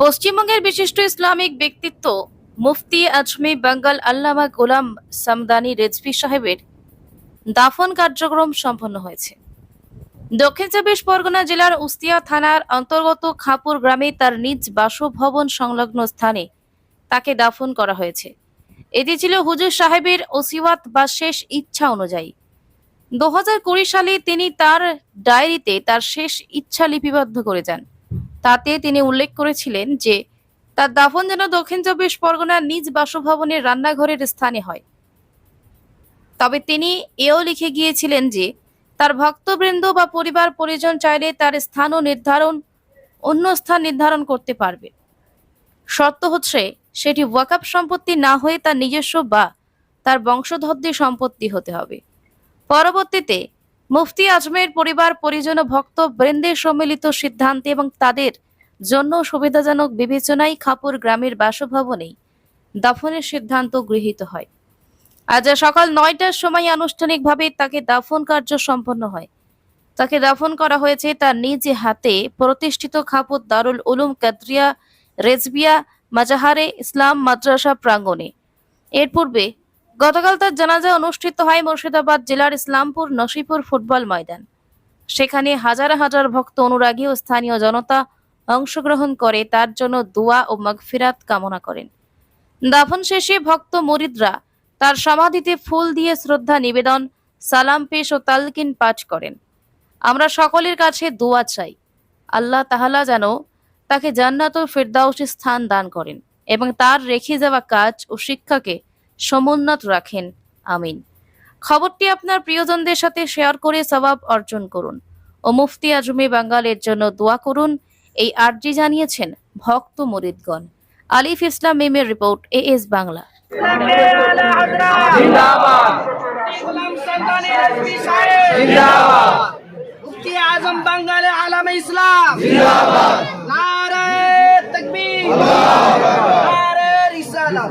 পশ্চিমবঙ্গের বিশিষ্ট ইসলামিক ব্যক্তিত্ব মুফতি আজমি বাঙ্গাল আল্লামা গোলাম সামদানি রেজভি সাহেবের দাফন কার্যক্রম সম্পন্ন হয়েছে। দক্ষিণ চব্বিশ পরগনা জেলার উস্তিয়া থানার অন্তর্গত খাপুর গ্রামে তার নিজ বাসভবন সংলগ্ন স্থানে তাকে দাফন করা হয়েছে। এটি ছিল হুজুর সাহেবের ওসিওয়াত বা শেষ ইচ্ছা অনুযায়ী। দু সালে তিনি তার ডায়েরিতে তার শেষ ইচ্ছা লিপিবদ্ধ করে যান। তাতে তিনি উল্লেখ করেছিলেন যে, তার দাফন যেন দক্ষিণ চব্বিশ পরগনার নিজ বাসভবনের রান্নাঘরের স্থানে হয়। তবে তিনি এও লিখে গিয়েছিলেন যে, তার ভক্তবৃন্দ বা পরিবার পরিজন চাইলে তার স্থানও নির্ধারণ, অন্য স্থান নির্ধারণ করতে পারবে। শর্ত হচ্ছে, সেটি ওয়াকাপ সম্পত্তি না হয়ে তার নিজস্ব বা তার বংশধরদের সম্পত্তি হতে হবে। পরবর্তীতে মুফতি আজমের পরিবার, পরিজন ভক্ত বৃন্দের সম্মিলিত সিদ্ধান্তে এবং তাদের জন্য সুবিধাজনক বিবেচনায় খাপুর গ্রামের বাসভবনেই দাফনের সিদ্ধান্ত গৃহীত হয়। আজ সকাল নয়টার সময় আনুষ্ঠানিকভাবে তাকে দাফন কার্য সম্পন্ন হয়। তাকে দাফন করা হয়েছে তার নিজ হাতে প্রতিষ্ঠিত খাপুর দারুল উলুম কাদ্রিয়া রেজবিয়া মাজাহারে ইসলাম মাদ্রাসা প্রাঙ্গণে। এর পূর্বে গতকাল তার জানাজা অনুষ্ঠিত হয় মুর্শিদাবাদ জেলার ইসলামপুর নসিপুর ফুটবল ময়দান। সেখানে হাজার হাজার ভক্ত অনুরাগী ও স্থানীয় জনতা অংশগ্রহণ করে তার জন্য দোয়া ও মাগফিরাত কামনা করেন। দাফন শেষে ভক্ত মুরিদরা তার সমাধিতে ফুল দিয়ে শ্রদ্ধা নিবেদন, সালাম পেশ ও তালকিন পাঠ করেন। আমরা সকলের কাছে দোয়া চাই, আল্লাহ তাহালা যেন তাকে জান্নাত ও ফেরদাউসি স্থান দান করেন এবং তার রেখে যাওয়া কাজ ও শিক্ষাকে সমুন্নত রাখেন। আমিন। খবরটি আপনার প্রিয়জনদের সাথে শেয়ার করে সবাব অর্জন করুন ও মুফতি আজমি বাঙ্গালের জন্য দোয়া করুন। এই আর্জি জানিয়েছেন ভক্ত মরিদগণ। আলিফ ইসলাম মেমের report A S Bangla Azam বাঙ্গালে আলাম ইসলাম। নারে তকবীর। নারে রিসালাত।